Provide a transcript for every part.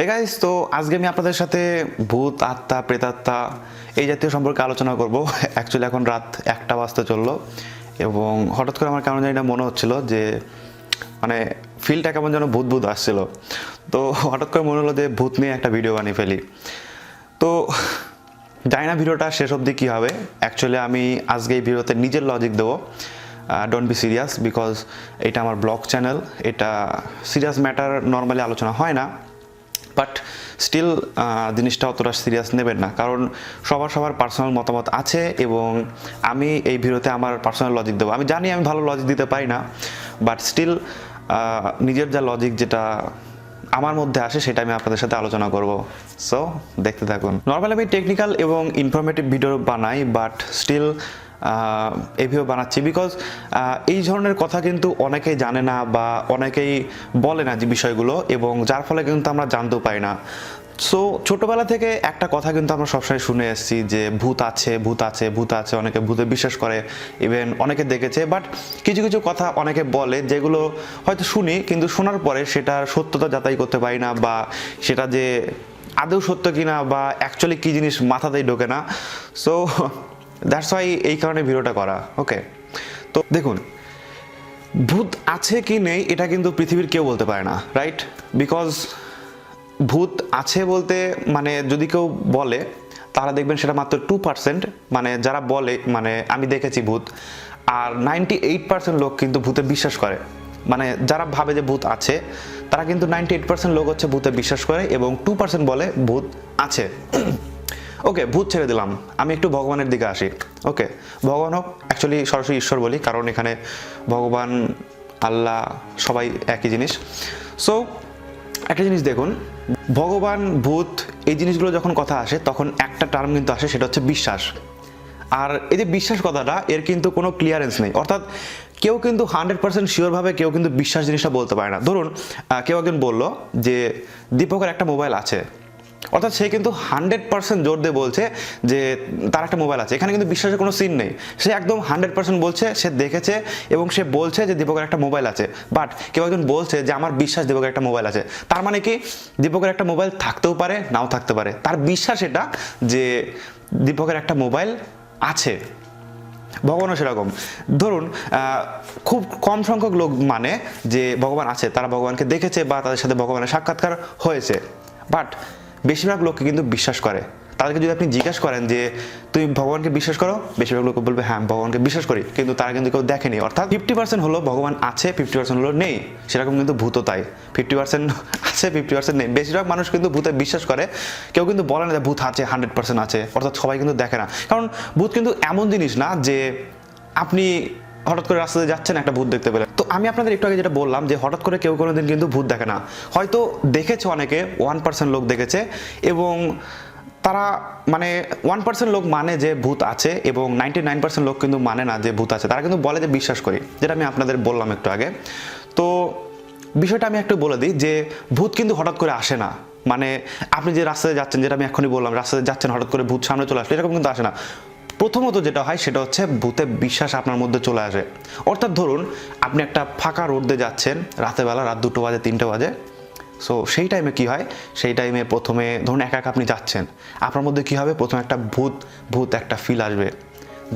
হে তো আজকে আমি আপনাদের সাথে ভূত, আত্মা, প্রেতাত্মা এই জাতীয় সম্পর্কে আলোচনা করব। অ্যাকচুয়ালি এখন রাত একটা বাজতে চলল এবং হঠাৎ করে আমার কেমন জানি মনে হচ্ছিল যে মানে ফিলটা কেমন যেন ভূত ভূত আসছিল। তো হঠাৎ করে মনে হলো যে ভূত নিয়ে একটা ভিডিও বানিয়ে ফেলি। তো জানি না ভিডিওটা শেষ অবধি কী হবে। অ্যাকচুয়ালি আমি আজকে এই ভিডিওতে নিজের লজিক দেবো। ডোন্ট বি সিরিয়াস বিকজ এটা আমার ব্লগ চ্যানেল এটা সিরিয়াস ম্যাটার নর্মালি আলোচনা হয় না। বাট স্টিল জিনিসটা অতটা সিরিয়াস নেবেন না। কারণ সবার সবার পার্সোনাল মতামত আছে এবং আমি এই ভিডিওতে আমার পার্সোনাল লজিক দেবো। আমি জানি আমি ভালো লজিক দিতে পারি না বাট স্টিল নিজের যা লজিক যেটা আমার মধ্যে আসে সেটা আমি আপনাদের সাথে আলোচনা করব। সো দেখতে থাকুন। নর্মালি আমি টেকনিক্যাল এবং ইনফরমেটিভ ভিডিও বানাই বাট স্টিল এই ভিডিও বানাচ্ছি। বিকজ এই ধরনের কথা কিন্তু অনেকেই জানে না বা অনেকেই বলে না যে বিষয়গুলো এবং যার ফলে কিন্তু আমরা জানতেও পাই না। সো ছোটোবেলা থেকে একটা কথা কিন্তু আমরা সবসময় শুনে এসেছি যে ভূত আছে ভূত আছে ভূত আছে, অনেকে ভূতে বিশ্বাস করে ইভেন অনেকে দেখেছে। বাট কিছু কিছু কথা অনেকে বলে যেগুলো হয়তো শুনি, কিন্তু শোনার পরে সেটার সত্যতা যাচাই করতে পারি না বা সেটা যে আদৌ সত্য কিনা বা অ্যাকচুয়ালি কী জিনিস মাথাতেই ঢোকে না। সো দ্যাটস ওয়াই এই কারণে ভিডিওটা করা ওকে তো দেখুন, ভূত আছে কি নেই, এটা কিন্তু পৃথিবীর কেউ বলতে পারে না রাইট বিকজ ভূত আছে বলতে মানে যদি কেউ বলে, তারা দেখবেন সেটা মাত্র টু পার্সেন্ট মানে যারা বলে মানে আমি দেখেছি ভূত, আর নাইনটি এইট পার্সেন্ট লোক কিন্তু ভূতে বিশ্বাস করে। মানে যারা ভাবে যে ভূত আছে, তারা কিন্তু নাইনটি এইট পার্সেন্ট লোক হচ্ছে ভূতে বিশ্বাস করে এবং টু পার্সেন্ট বলে ভূত আছে। ওকে ভূত ছেড়ে দিলাম। আমি একটু ভগবানের দিকে আসি। ওকে ভগবান হোক অ্যাকচুয়ালি সরাসরি ঈশ্বর বলি, কারণ এখানে ভগবান, আল্লাহ সবাই একই জিনিস। সো একটা জিনিস দেখুন, ভগবান, ভূত, এই জিনিসগুলো যখন কথা আসে, তখন একটা টার্ম কিন্তু আসে, সেটা হচ্ছে বিশ্বাস। আর এই যে বিশ্বাস কথাটা, এর কিন্তু কোনো ক্লিয়ারেন্স নেই। অর্থাৎ কেউ কিন্তু হান্ড্রেড পার্সেন্ট শিওরভাবে কেউ কিন্তু বিশ্বাস জিনিসটা বলতে পারে না। ধরুন কেউ একজন বলল যে, দীপকের একটা মোবাইল আছে। অর্থাৎ সে কিন্তু হান্ড্রেড পার্সেন্ট জোর দিয়ে বলছে যে তার একটা মোবাইল আছে। এখানে কিন্তু বিশ্বাসের কোনো সিন নেই। সে একদম হান্ড্রেড পার্সেন্ট বলছে, সে দেখেছে এবং সে বলছে যে দীপকের একটা মোবাইল আছে। বাট কেউ একজন বলছে যে আমার বিশ্বাস দীপকের একটা মোবাইল আছে। তার মানে কি? দীপকের একটা মোবাইল থাকতেও পারে, নাও থাকতে পারে। তার বিশ্বাস এটা যে দীপকের একটা মোবাইল আছে। ভগবানও সেরকম। ধরুন খুব কম সংখ্যক লোক মানে যে ভগবান আছে, তারা ভগবানকে দেখেছে বা তাদের সাথে ভগবানের সাক্ষাৎকার হয়েছে। বাট বেশিরভাগ লোককে কিন্তু বিশ্বাস করে। তাদেরকে যদি আপনি জিজ্ঞাসা করেন যে, তুমি ভগবানকে বিশ্বাস করো? বেশিরভাগ লোক বলবে হ্যাঁ ভগবানকে বিশ্বাস করি। কিন্তু তারা কিন্তু কেউ দেখেনি। অর্থাৎ ফিফটি পার্সেন্ট হলো ভগবান আছে ফিফটি পার্সেন্ট হলো নেই। সেরকম কিন্তু ভূত তাই। ফিফটি পার্সেন্ট আছে ফিফটি পার্সেন্ট নেই। বেশিরভাগ মানুষ কিন্তু ভূতে বিশ্বাস করে। কেউ কিন্তু বলে না যে, ভূত আছে হান্ড্রেড পার্সেন্ট আছে। অর্থাৎ সবাই কিন্তু দেখে না। কারণ ভূত কিন্তু এমন জিনিস না যে, আপনি হঠাৎ করে রাস্তাতে যাচ্ছেন, একটা ভূত দেখতে পেলেন। আমি আপনাদের একটু আগে যেটা বললাম যে হঠাৎ করে কেউ কোনোদিন কিন্তু ভূত দেখে না। হয়তো দেখেছে অনেকে ওয়ান পার্সেন্ট লোক দেখেছে এবং তারা মানে ওয়ান পার্সেন্ট লোক মানে যে ভূত আছে এবং নাইনটি নাইন পার্সেন্ট লোক কিন্তু মানে না যে ভূত আছে। তারা কিন্তু বলে যে বিশ্বাস করি, যেটা আমি আপনাদের বললাম একটু আগে। তো বিষয়টা আমি একটু বলে দিই যে ভূত কিন্তু হঠাৎ করে আসে না। মানে আপনি যে রাস্তায় যাচ্ছেন, যেটা আমি এখনই বললাম, রাস্তায় যাচ্ছেন, হঠাৎ করে ভূত সামনে চলে আসলে, এরকম কিন্তু আসে না। প্রথমত যেটা হয় সেটা হচ্ছে ভূতে বিশ্বাস আপনার মধ্যে চলে আসে। অর্থাৎ ধরুন, আপনি একটা ফাঁকা রোড দিয়ে যাচ্ছেন, রাতের বেলা রাত দুটো বাজে, তিনটে বাজে। সো সেই টাইমে কি হয়? সেই টাইমে প্রথমে ধরুন একা একা আপনি যাচ্ছেন। আপনার মধ্যে কি হবে? প্রথমে একটা ভূত ভূত একটা ফিল আসবে।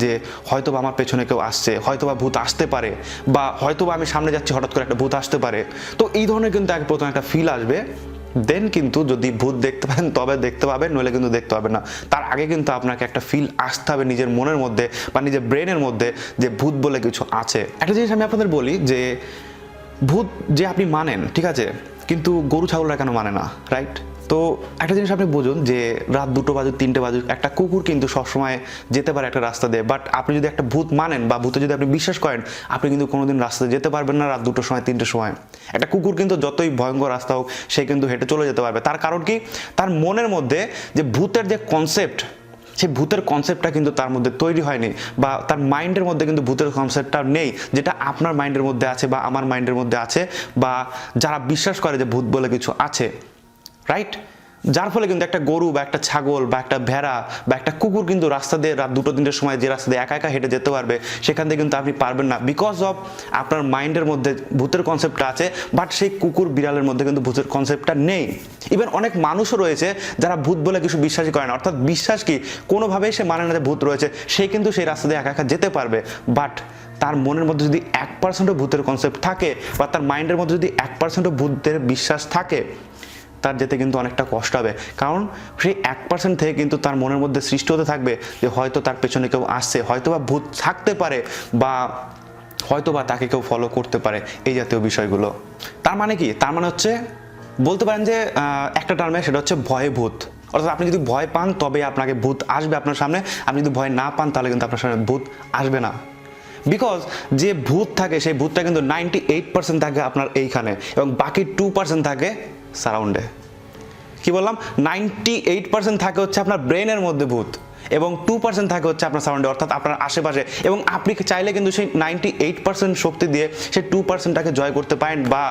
যে হয়তো বা আমার পেছনে কেউ আসছে হয়তো বা ভূত আসতে পারে, বা হয়তো বা আমি সামনে যাচ্ছি, হঠাৎ করে একটা ভূত আসতে পারে। তো এই ধরনের কিন্তু এক প্রথমে একটা ফিল আসবে। দেন কিন্তু যদি ভূত দেখতে পাবেন তবে দেখতে পাবেন, নইলে কিন্তু দেখতে পাবেন না। তার আগে কিন্তু আপনাকে একটা ফিল আসতে হবে নিজের মনের মধ্যে বা নিজের ব্রেনের মধ্যে যে ভূত বলে কিছু আছে। একটা জিনিস আমি আপনাদের বলি যে, ভূত যে আপনি মানেন, ঠিক আছে? কিন্তু গরু ছাগলরা কেন মানে না রাইট তো একটা জিনিস আপনি বুঝুন যে রাত দুটো বাজুক তিনটে বাজুক একটা কুকুর কিন্তু সবসময় যেতে পারে একটা রাস্তা দিয়ে বাট আপনি যদি একটা ভূত মানেন বা ভূতে যদি আপনি বিশ্বাস করেন, আপনি কিন্তু কোনোদিন রাস্তায় যেতে পারবেন না রাত দুটোর সময়, তিনটের সময়। একটা কুকুর কিন্তু যতই ভয়ঙ্কর রাস্তা হোক, সে কিন্তু হেঁটে চলে যেতে পারবে। তার কারণ কি? তার মনের মধ্যে যে ভূতের যে কনসেপ্ট সেই ভূতের কনসেপ্টটা কিন্তু তার মধ্যে তৈরি হয়নি বা তার মাইন্ডের মধ্যে কিন্তু ভূতের কনসেপ্টটা নেই, যেটা আপনার মাইন্ডের মধ্যে আছে বা আমার মাইন্ডের মধ্যে আছে বা যারা বিশ্বাস করে যে ভূত বলে কিছু আছে রাইট যার ফলে কিন্তু একটা গরু বা একটা ছাগল বা একটা ভেড়া বা একটা কুকুর কিন্তু রাস্তা দিয়ে রাত দুটো তিনটের সময় যে রাস্তা দিয়ে একা একা হেঁটে যেতে পারবে, সেখান থেকে কিন্তু আপনি পারবেন না। বিকজ অফ আপনার মাইন্ডের মধ্যে ভূতের কনসেপ্টটা আছে বাট সেই কুকুর বিড়ালের মধ্যে কিন্তু ভূতের কনসেপ্টটা নেই। ইভেন অনেক মানুষও রয়েছে যারা ভূত বলে কিছু বিশ্বাসই করে না। অর্থাৎ বিশ্বাস কি? কোনোভাবেই সে মানে না যে ভূত রয়েছে, সে কিন্তু সেই রাস্তা দিয়ে একা একা যেতে পারবে। বাট তার মনের মধ্যে যদি এক পার্সেন্টও ভূতের কনসেপ্ট থাকে, বা তার মাইন্ডের মধ্যে যদি এক পার্সেন্টও ভূতের বিশ্বাস থাকে তার যেতে কিন্তু অনেকটা কষ্ট হবে। কারণ সেই এক পার্সেন্ট থেকে কিন্তু তার মনের মধ্যে সৃষ্টি হতে থাকবে যে হয়তো তার পেছনে কেউ আসছে হয়তো বা ভূত থাকতে পারে বা হয়তো বা তাকে কেউ ফলো করতে পারে এই জাতীয় বিষয়গুলো। তার মানে কি? তার মানে হচ্ছে বলতে পারেন যে একটা টার্মে সেটা হচ্ছে ভয়ে ভূত। অর্থাৎ আপনি যদি ভয় পান তবে আপনাকে ভূত আসবে আপনার সামনে। আপনি যদি ভয় না পান, তাহলে কিন্তু আপনার সামনে ভূত আসবে না। বিকজ যে ভূত থাকে, সেই ভূতটা কিন্তু নাইনটি এইট পার্সেন্ট থাকে আপনার এইখানে এবং বাকি টু পার্সেন্ট থাকে সারাউন্ডে। কি বললাম? নাইনটি এইট পার্সেন্ট থাকে হচ্ছে আপনার ব্রেনের মধ্যে ভূত এবং টু পার্সেন্ট থাকে হচ্ছে আপনার সারাউন্ডে, অর্থাৎ আপনার আশেপাশে। এবং আপনি চাইলে কিন্তু সেই নাইনটি এইট পার্সেন্ট শক্তি দিয়ে সেই টু পার্সেন্টটাকে জয় করতে পারেন বা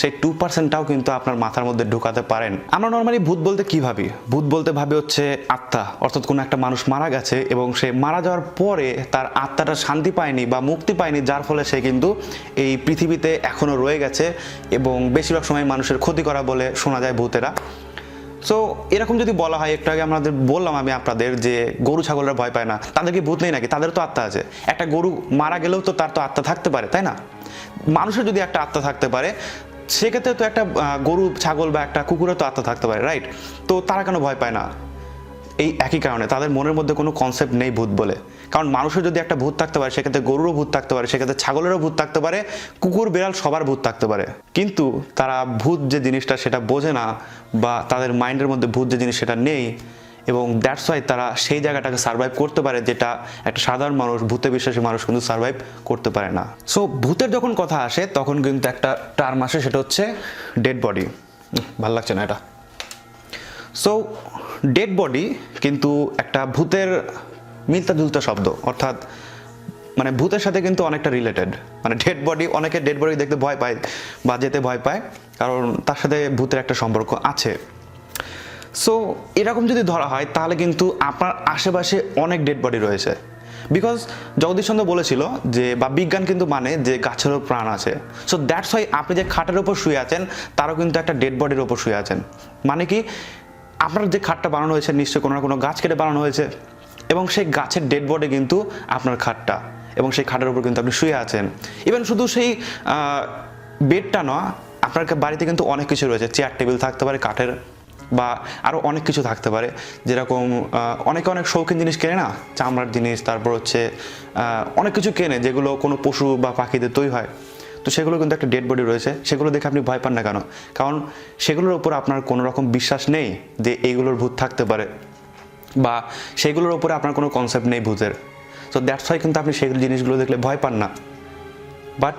সেই টু পার্সেন্টটাও কিন্তু আপনার মাথার মধ্যে ঢুকাতে পারেন। আমরা নর্মালি ভূত বলতে কি ভাবি? ভূত বলতে ভাবি হচ্ছে আত্মা। অর্থাৎ কোনো একটা মানুষ মারা গেছে এবং সে মারা যাওয়ার পরে তার আত্মাটা শান্তি পায়নি বা মুক্তি পায়নি, যার ফলে সে কিন্তু এই পৃথিবীতে এখনও রয়ে গেছে এবং বেশিরভাগ সময় মানুষের ক্ষতি করা বলে শোনা যায় ভূতেরা। সো এরকম যদি বলা হয়, একটু আগে আমাদের বললাম আমি আপনাদের যে গরু ছাগলরা ভয় পায় না, তাদের কি ভূত নেই নাকি? তাদের তো আত্মা আছে। একটা গরু মারা গেলেও তো তার তো আত্মা থাকতে পারে, তাই না? মানুষের যদি একটা আত্মা থাকতে পারে সেক্ষেত্রে তো একটা গরু, ছাগল বা একটা কুকুরের তো আত্মা থাকতে পারে রাইট তো তারা কেন ভয় পায় না? এই একই কারণে তাদের মনের মধ্যে কোনো কনসেপ্ট নেই ভূত বলে। কারণ মানুষের যদি একটা ভূত থাকতে পারে, সেক্ষেত্রে গরুরও ভূত থাকতে পারে, সেক্ষেত্রে ছাগলেরও ভূত থাকতে পারে, কুকুর, বিড়াল সবার ভূত থাকতে পারে। কিন্তু তারা ভূত যে জিনিসটা সেটা বোঝে না বা তাদের মাইন্ডের মধ্যে ভূত যে জিনিস সেটা নেই এবং দ্যাটস ওয়াই তারা সেই জায়গাটাকে সার্ভাইভ করতে পারে যেটা একটা সাধারণ মানুষ, ভূতে বিশ্বাসী মানুষ কিন্তু সার্ভাইভ করতে পারে না। সো ভূতের যখন কথা আসে, তখন কিন্তু একটা টার্ম আসে, সেটা হচ্ছে ডেড বডি ভালো লাগছে না এটা। সো ডেড বডি কিন্তু একটা ভূতের মিলতা জুলতা শব্দ, অর্থাৎ মানে ভূতের সাথে কিন্তু অনেকটা রিলেটেড মানে ডেড বডি অনেকে ডেড বডি দেখতে ভয় পায়, বা যেতে ভয় পায়, কারণ তার সাথে ভূতের একটা সম্পর্ক আছে। সো এরকম যদি ধরা হয়, তাহলে কিন্তু আপনার আশেপাশে অনেক ডেড বডি রয়েছে। বিকজ জগদীশ চন্দ্র বলেছিল যে, বা বিজ্ঞান কিন্তু মানে যে গাছেরও প্রাণ আছে। সো দ্যাটস ওয়াই আপনি যে খাটের ওপর শুয়ে আছেন, তারও কিন্তু একটা ডেড বডির ওপর শুয়ে আছেন। মানে কি, আপনার যে খাটটা বানানো হয়েছে, নিশ্চয়ই কোনো না কোনো গাছ কেটে বানানো হয়েছে। এবং সেই গাছের ডেড বডি কিন্তু আপনার খাটটা, এবং সেই খাটের ওপর কিন্তু আপনি শুয়ে আছেন। ইভেন শুধু সেই বেডটা নয়, আপনার বাড়িতে কিন্তু অনেক কিছু রয়েছে। চেয়ার টেবিল থাকতে পারে, কাঠের। বা আরও অনেক কিছু থাকতে পারে। যেরকম অনেকে অনেক শৌখিন জিনিস কেনে না? চামড়ার জিনিস, তারপর হচ্ছে অনেক কিছু কেনে যেগুলো কোনো পশু বা পাখিদের তৈরি হয়। তো সেগুলো কিন্তু একটা ডেড বডি রয়েছে। সেগুলো দেখে আপনি ভয় পান না কেন? কারণ সেগুলোর উপর আপনার কোনো রকম বিশ্বাস নেই যে এইগুলোর ভূত থাকতে পারে বা সেগুলোর উপরে আপনার কোনো কনসেপ্ট নেই ভূতের। তো দ্যাটস ওয়াই কিন্তু আপনি সেগুলো জিনিসগুলো দেখলে ভয় পান না। বাট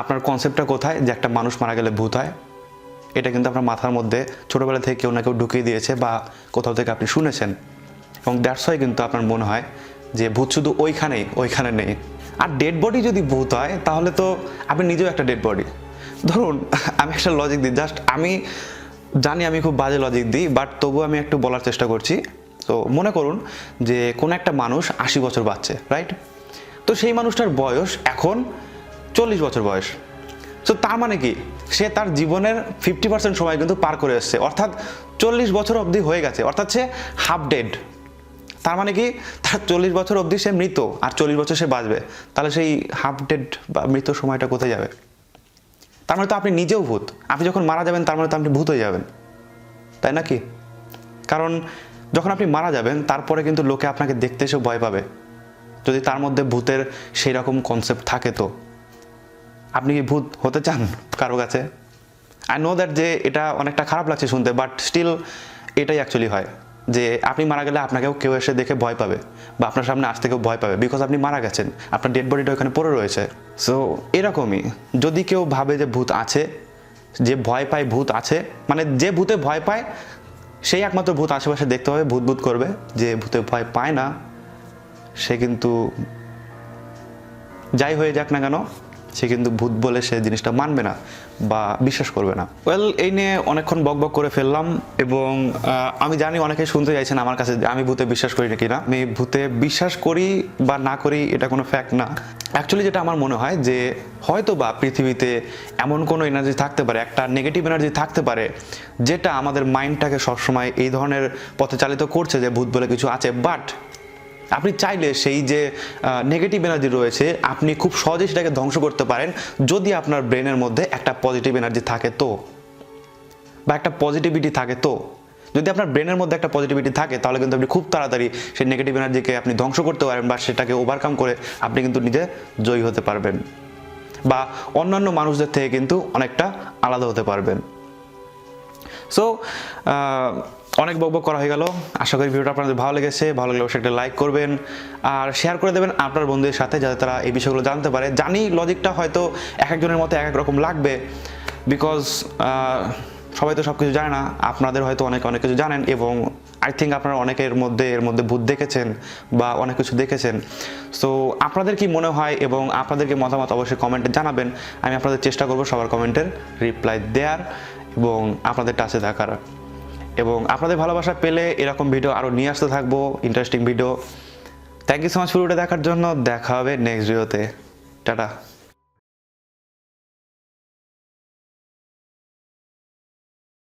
আপনার কনসেপ্টটা কোথায়? যে একটা মানুষ মারা গেলে ভূত হয়। এটা কিন্তু আপনার মাথার মধ্যে ছোটোবেলা থেকে কেউ না কেউ ঢুকিয়ে দিয়েছে বা কোথাও থেকে আপনি শুনেছেন। এবং দ্যাটস ওয়াই কিন্তু আপনার মনে হয় যে ভূত শুধু ওইখানেই, ওইখানে নেই। আর ডেড বডি যদি ভূত হয়, তাহলে তো আপনি নিজেও একটা ডেড বডি ধরুন, আমি একটা লজিক দিই জাস্ট আমি জানি আমি খুব বাজে লজিক দিই বাট তবুও আমি একটু বলার চেষ্টা করছি। তো মনে করুন যে কোনো একটা মানুষ আশি বছর বাচ্চে রাইট তো সেই মানুষটার বয়স এখন চল্লিশ বছর বয়স। তো তার মানে কি? সে তার জীবনের ফিফটি পার্সেন্ট সময় কিন্তু পার করে এসছে। অর্থাৎ চল্লিশ বছর অবধি হয়ে গেছে। অর্থাৎ সে হাফ ডেড তার মানে কি? তার চল্লিশ বছর অবধি সে মৃত, আর চল্লিশ বছর সে বাঁচবে। তাহলে সেই হাফ ডেড বা মৃত সময়টা কোথায় যাবে? তার মানে তো আপনি নিজেও ভূত। আপনি যখন মারা যাবেন, তার মানে তো আপনি ভূত হয়ে যাবেন। তাই নাকি কারণ যখন আপনি মারা যাবেন, তারপরে কিন্তু লোকে আপনাকে দেখতে এসে ভয় পাবে। যদি তার মধ্যে ভূতের সেই রকম কনসেপ্ট থাকে তো। আপনি কি ভূত হতে চান কারও কাছে? আই নো দ্যাট যে এটা অনেকটা খারাপ লাগছে শুনতে বাট স্টিল এটাই অ্যাকচুয়ালি হয় যে আপনি মারা গেলে আপনাকেও কেউ এসে দেখে ভয় পাবে বা আপনার সামনে আসতে কেউ ভয় পাবে বিকজ আপনি মারা গেছেন, আপনার ডেড বডিটা ওখানে পড়ে রয়েছে। সো এরকমই, যদি কেউ ভাবে যে ভূত আছে, যে ভয় পায় ভূত আছে মানে যে ভূতে ভয় পায়, সেই একমাত্র ভূত আশেপাশে দেখতে হবে ভূত ভূত করবে, যে ভূতে ভয় পায় না, সে কিন্তু যাই হয়ে যাক না কেন সে কিন্তু ভূত বলে সে জিনিসটা মানবে না বা বিশ্বাস করবে না। ওয়েল এই নিয়ে অনেকক্ষণ বক বক করে ফেললাম এবং আমি জানি অনেকে শুনতে চাইছেন আমার কাছে আমি ভূতে বিশ্বাস করি নাকি না। আমি ভূতে বিশ্বাস করি বা না করি এটা কোনো ফ্যাক্ট না। অ্যাকচুয়ালি যেটা আমার মনে হয় যে হয়তো বা পৃথিবীতে এমন কোনো এনার্জি থাকতে পারে, একটা নেগেটিভ এনার্জি থাকতে পারে, যেটা আমাদের মাইন্ডটাকে সবসময় এই ধরনের পথে চালিত করছে যে ভূত বলে কিছু আছে বাট আপনি চাইলে সেই যে নেগেটিভ এনার্জি রয়েছে, আপনি খুব সহজেই সেটাকে ধ্বংস করতে পারেন। যদি আপনার ব্রেনের মধ্যে একটা পজিটিভ এনার্জি থাকে তো, বা একটা পজিটিভিটি থাকে তো, যদি আপনার ব্রেনের মধ্যে একটা পজিটিভিটি থাকে, তাহলে কিন্তু আপনি খুব তাড়াতাড়ি সেই নেগেটিভ এনার্জিকে আপনি ধ্বংস করতে পারেন, বা সেটাকে ওভারকাম করে আপনি কিন্তু নিজে জয়ী হতে পারবেন। বা অন্যান্য মানুষদের থেকে কিন্তু অনেকটা আলাদা হতে পারবেন। সো অনেক বকবক করা হয়ে গেল। আশা করি ভিডিওটা আপনাদের ভালো লেগেছে। ভালো লাগলে অবশ্যই একটা লাইক করবেন আর শেয়ার করে দেবেন আপনার বন্ধুদের সাথে যাতে তারা এই বিষয়গুলো জানতে পারে। জানি লজিকটা হয়তো এক একজনের মতো এক এক রকম লাগবে বিকজ সবাই তো সব কিছু জানে না। আপনাদের হয়তো অনেকে অনেক কিছু জানেন এবং আই থিঙ্ক আপনারা অনেকের মধ্যে, এর মধ্যে ভূত দেখেছেন বা অনেক কিছু দেখেছেন। সো আপনাদের কি মনে হয় এবং আপনাদেরকে মতামত অবশ্যই কমেন্টে জানাবেন। আমি আপনাদের চেষ্টা করব সবার কমেন্টের রিপ্লাই দেওয়ার এবং আপনাদের টাচে থাকার। এবং আপনাদের ভালোবাসা পেলে এরকম ভিডিও আরও নিয়ে আসতে থাকব interesting video thank you so much ভিডিওটা দেখার জন্য। দেখা হবে নেক্সট ভিডিওতে টাটা।